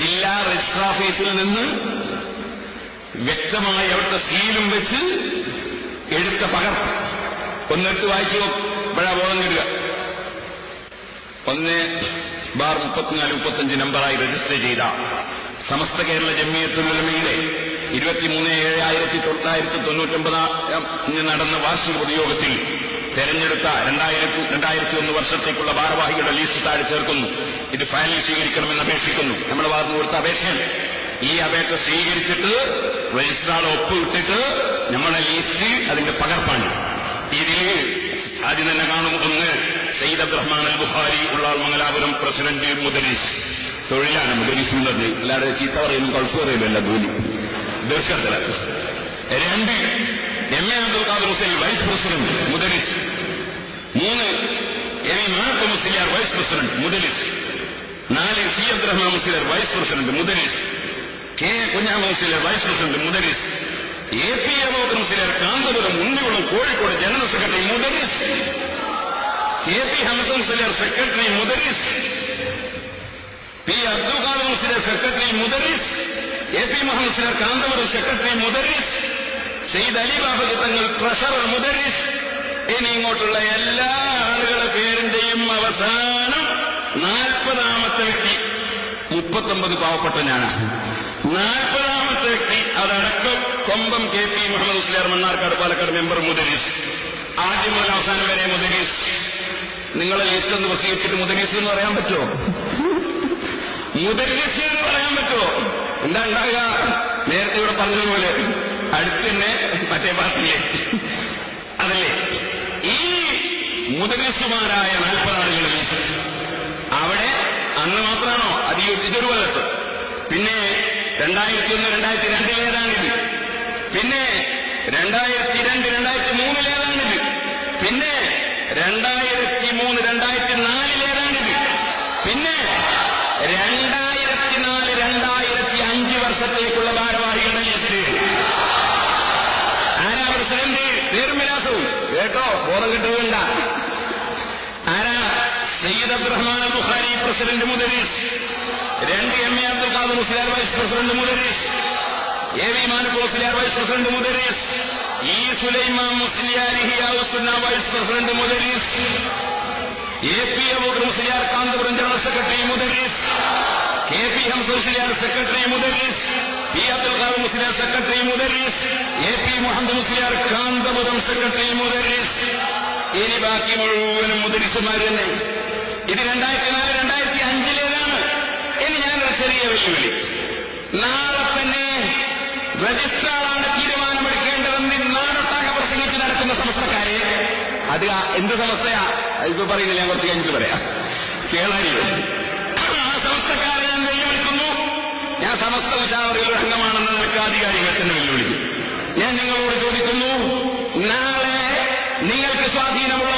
ജില്ലാ രജിസ്റ്റർ ഓഫീസിൽ നിന്ന് വ്യക്തമായി അവിടുത്തെ സീലും വെച്ച് എടുത്ത പകർപ്പ്. ഒന്നെടുത്ത് വായിച്ചു ഇപ്പോഴാ ബോധം കിട്ടുക ഒന്ന് ബാർ മുപ്പത്തിനാല് മുപ്പത്തഞ്ച് നമ്പറായി രജിസ്റ്റർ ചെയ്ത സമസ്ത കേരള ജമ്മിയത്തുലമയുടെ ഇരുപത്തിമൂന്ന് ഏഴ് ആയിരത്തി തൊള്ളായിരത്തി തൊണ്ണൂറ്റൊമ്പതാം നടന്ന വാർഷിക പൊതുയോഗത്തിൽ തെരഞ്ഞെടുത്ത രണ്ടായിരത്തി രണ്ടായിരത്തി വർഷത്തേക്കുള്ള ഭാരവാഹികളുടെ ലിസ്റ്റ് താഴെ ചേർക്കുന്നു. ഇത് ഫയലിൽ സ്വീകരിക്കണമെന്ന് അപേക്ഷിക്കുന്നു. നമ്മുടെ വാർന്നു കൊടുത്ത അപേക്ഷയാണ് ഈ അപേക്ഷ സ്വീകരിച്ചിട്ട് രജിസ്ട്രാൾ ഒപ്പിട്ടിട്ട് നമ്മളെ ലിസ്റ്റ് അതിന്റെ പകർപ്പാണ്. ഇതിൽ ആദ്യം തന്നെ കാണും ഒന്ന് സയ്യിദ് അബ്ദുറഹ്മാൻ അൽ ബുഖാരി ഉള്ളാൾ മംഗലാപുരം പ്രസിഡന്റ് മുദരീസ്. തൊഴിലാണ് മുദരീസ് എന്നത് അല്ലാതെ ചീത്ത പറയുന്നു ഗൾഫ് പറയുമല്ല ജോലി ദർശനത്തില. രണ്ട് M A Abdul Khader Hussain vice president മുദരീസ്. മൂന്ന് M E Manath Musliyar vice president മുദലിസ്. നാല് C Abdurahman Musliyar vice president മുദലിസ്. K Kunhama Musliyar vice president മുദലിസ്. A P Abubacker Musliyar Kanthapuram Unnikulam Kozhikode general secretary മുദലിസ്. K P Hamza Musliyar secretary മുദലിസ്. P Abdul Khader Musliyar secretary മുദലിസ്. A P Muhammed Musliyar Kanthapuram secretary മുദലിസ്. Syed Ali Babu Thangal treasurer മുദരീസ് ഇനി ഇങ്ങോട്ടുള്ള എല്ലാ ആളുകളുടെ പേരിന്റെയും അവസാനം നാൽപ്പതാമത്തെ വ്യക്തി. മുപ്പത്തൊമ്പത് പാവപ്പെട്ടനാണ് നാൽപ്പതാമത്തെ വ്യക്തി അതടക്കം Kombam K P Muhammed Musliyar Mannarkkad Palakkad member മുദരീസ്. ആദ്യം മുതൽ അവസാനം വരെ മുദരീസ്. നിങ്ങളെ ലിസ്റ്റ് ഒന്ന് പ്രസിദ്ധിച്ചിട്ട് മുദരീസ് എന്ന് പറയാൻ പറ്റുമോ? മുദരീസ് എന്ന് പറയാൻ പറ്റുമോ? എന്താ ഉണ്ടാകുക നേരത്തെ ഇവിടെ പറഞ്ഞതുപോലെ അടുത്ത് തന്നെ മറ്റേ പാർട്ടിയിലെ അതല്ലേ ഈ മുദരീസുമാരായ നാൽപ്പതാളുകൾ വിശ്വസിച്ചു. അവിടെ അന്ന് മാത്രമാണോ? അത് ഇതൊരു കൊല്ലത്ത്. പിന്നെ രണ്ടായിരത്തി ഒന്ന് രണ്ടായിരത്തി രണ്ടിലേതാണിത് പിന്നെ രണ്ടായിരത്തി രണ്ട് രണ്ടായിരത്തി മൂന്നിലേതാണിത് പിന്നെ രണ്ടായിരത്തി മൂന്ന് രണ്ടായിരത്തി നാലിലേതാണിത് പിന്നെ രണ്ടായിരത്തി നാല് രണ്ടായിരത്തി അഞ്ച് വർഷത്തേക്കുള്ള ഭാരവാഹികളുടെ ലിസ്റ്റ്. ആരാ പ്രസിഡന്റ്? നിർമ്മലാസവും കേട്ടോ? ബോധം കിട്ടുകയുണ്ട സയ്യിദ് അബ്ദുറഹ്മാൻ ബുഖാരി പ്രസിഡന്റ് മുദരീസ്. രണ്ട് M A Abdul Khader Musliyar vice president മുദരീസ്. A V മാനപ്പ് വൈസ് പ്രസിഡന്റ് മുദരീസ്. ഇ സുലൈമാൻ മുസ്ലിയാർ ഹിയാസുന്ന vice president മുദരീസ്. A P Abubacker Musliyar Kanthapuram general secretary മുദരീസ്. K P Hamza Musliyar secretary മുദരീസ്. P Abdul Khader Musliyar secretary മുദരീസ്. A P Muhammed Musliyar Kanthapuram secretary മുദരീസ്. ഇനി ബാക്കി മുഴുവനും മുദരിസുമാർ തന്നെ. ഇത് രണ്ടായിരത്തി നാല് രണ്ടായിരത്തി അഞ്ചിലേതാണ്. ഇനി ഞാനൊരു ചെറിയ വെല്ലുവിളി. നാളെ തന്നെ രജിസ്ട്രാറാണ് തീരുമാനമെടുക്കേണ്ടതെന്ന് നാടൊട്ടാകെ പ്രസംഗിച്ച് നടക്കുന്ന സമസ്തക്കാരെ. അത് എന്ത് സമസ്തയാ? ഇപ്പൊ പറയുന്നില്ല ഞാൻ കുറച്ച് കഴിഞ്ഞിട്ട് പറയാം. ചേളാരി. ആ സമസ്തക്കാരെ ഞാൻ വെല്ലുവിളിക്കുന്നു. ഞാൻ സമസ്ത ഉഷാവറിയിൽ ഒരു അംഗമാണെന്ന് നിനക്ക് ആധികാരികൾ തന്നെ വെല്ലുവിളിക്കും. ഞാൻ നിങ്ങളോട് ചോദിക്കുന്നു നാളെ സ്വാധീനമുള്ള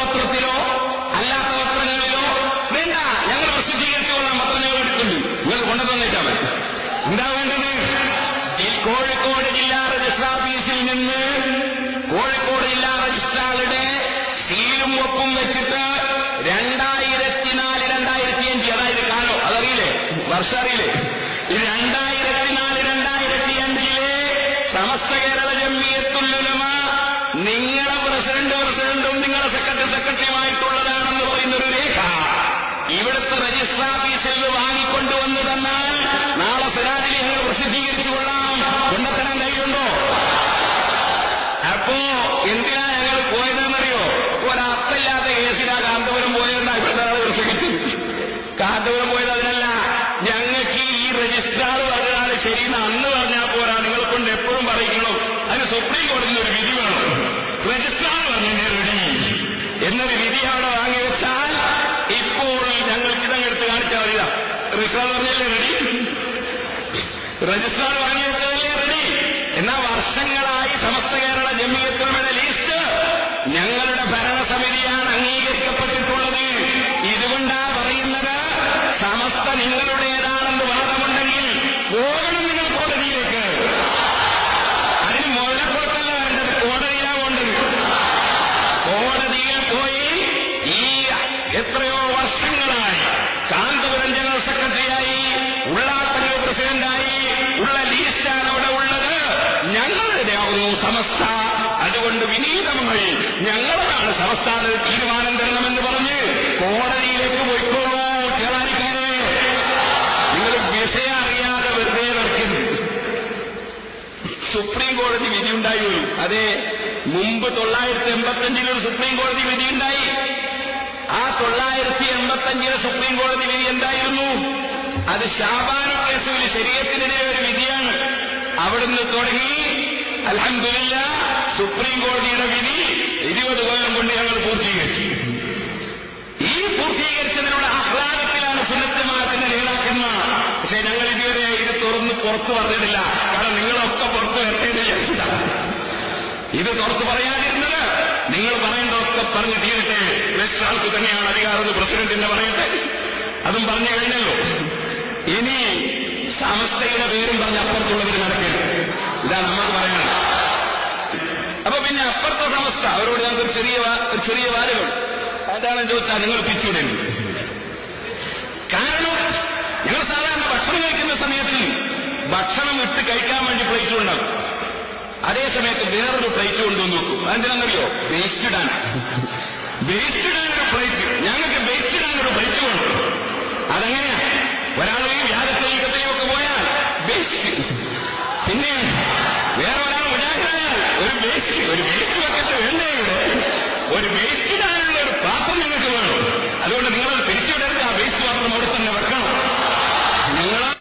ശരിയെന്ന് അന്ന് പറഞ്ഞാൽ പോരാ. നിങ്ങളെ കൊണ്ട് എപ്പോഴും പറയിക്കണം. അതിന് സുപ്രീം കോടതിയിൽ ഒരു വിധി വേണം. രജിസ്ട്രാർ പറഞ്ഞു റെഡി എന്നൊരു വിധി അവിടെ വാങ്ങി വെച്ചാൽ ഇപ്പോൾ ഞങ്ങൾക്ക് ഇതങ്ങ് എടുത്ത് കാണിച്ചാൽ മതി രജിസ്ട്രാർ പറഞ്ഞല്ലേ റെഡി രജിസ്ട്രാർ വാങ്ങി റെഡി എന്നാ വർഷങ്ങളായി സമസ്ത കേരള ജമിയത്തുകളുടെ സമസ്ത. അതുകൊണ്ട് വിനീതമായി ഞങ്ങളാണ് അതിന് തീരുമാനം തരണമെന്ന് പറഞ്ഞ് കോടതിയിലേക്ക് പോയിക്കോളൂ ചേളാനിക്കാരെ നിങ്ങൾ വിഷയ അറിയാതെ വെറുതെ നടക്കരുത് സുപ്രീം കോടതി വിധി ഉണ്ടായി. അതെ മുമ്പ് തൊള്ളായിരത്തി എൺപത്തഞ്ചിൽ ഒരു സുപ്രീം കോടതി വിധി ഉണ്ടായി. ആ തൊള്ളായിരത്തി എൺപത്തഞ്ചിലെ സുപ്രീം കോടതി വിധി എന്തായിരുന്നു? അത് ഷാബാനു കേസിൽ ശരീരത്തിനെതിരെ ഒരു വിധിയാണ്. അവിടുന്ന് തുടങ്ങി അലഹമില്ല സുപ്രീം കോടതിയുടെ വിധി ഇരുപത് കൊല്ലം കൊണ്ട് ഞങ്ങൾ പൂർത്തീകരിച്ചു. ഈ പൂർത്തീകരിച്ചതിനുള്ള ആഹ്ലാദത്തിലാണ് സുന്നത്തമാത്തിന്റെ നേതാക്കന്മാർ. പക്ഷേ ഞങ്ങൾ ഇതുവരെ ഇത് തുറന്ന് പുറത്തു പറഞ്ഞിട്ടില്ല. കാരണം നിങ്ങളൊക്കെ പുറത്തു വരട്ടേന്ന് വിചാരിച്ചിട്ടാണ് ഇത് തുറത്ത് പറയാതിരുന്നത് നിങ്ങൾ പറയേണ്ടതൊക്കെ പറഞ്ഞ് തീരട്ടെ. വെസ്റ്റ് ആൾക്ക് തന്നെയാണ് അധികാരം പ്രസിഡന്റിന്റെ പറയട്ടെ. അതും പറഞ്ഞു കഴിഞ്ഞല്ലോ. ഇനി സമസ്തയുടെ പേരും പറഞ്ഞ് അപ്പുറത്തുള്ളവർ നടക്കരുത്. ഇതാ നമ്മൾ പറയുന്നത്. അപ്പൊ പിന്നെ അപ്പുറത്തെ സമസ്ത അവരോട് ഞങ്ങൾക്ക് ചെറിയ ഒരു ചെറിയ വാരമുണ്ട് അതാണെന്ന് ചോദിച്ചാൽ നിങ്ങൾ പിച്ചുവിടരുത് കാരണം ഞങ്ങൾ സാധാരണ ഭക്ഷണം കഴിക്കുന്ന സമയത്ത് ഭക്ഷണം ഇട്ട് കഴിക്കാൻ വേണ്ടി പ്ലേറ്റ് ഉണ്ടാകും അതേ സമയത്ത് വേറൊരു പ്ലേറ്റ് കൊണ്ടുവന്ന് നോക്കും അതെന്തിനാണെന്നറിയോ? വേസ്റ്റ് ഇടാൻ. വേസ്റ്റ് ഇടാൻ ഒരു പ്ലേറ്റ് ഞങ്ങൾക്ക് വേസ്റ്റ് ഇടാൻ ഒരു പ്ലേറ്റ് വേണം. അതെങ്ങനെയാ? ഒരാൾ വേണ്ടേ വേറെ ഒരാൾ ഉണ്ടാക്കാൻ ഒരു വേസ്റ്റ് ഒരു വേസ്റ്റ് ബക്കറ്റ് വേണ്ടേ ഇവിടെ. ഒരു വേസ്റ്റ് ഇടാനുള്ള ഒരു പാത്രം നിങ്ങൾക്ക് വേണം. അതുകൊണ്ട് നിങ്ങൾ തിരിച്ചുവിടരുത് ആ വേസ്റ്റ് പാത്രം അവിടെ തന്നെ വെക്കണം. നിങ്ങളാ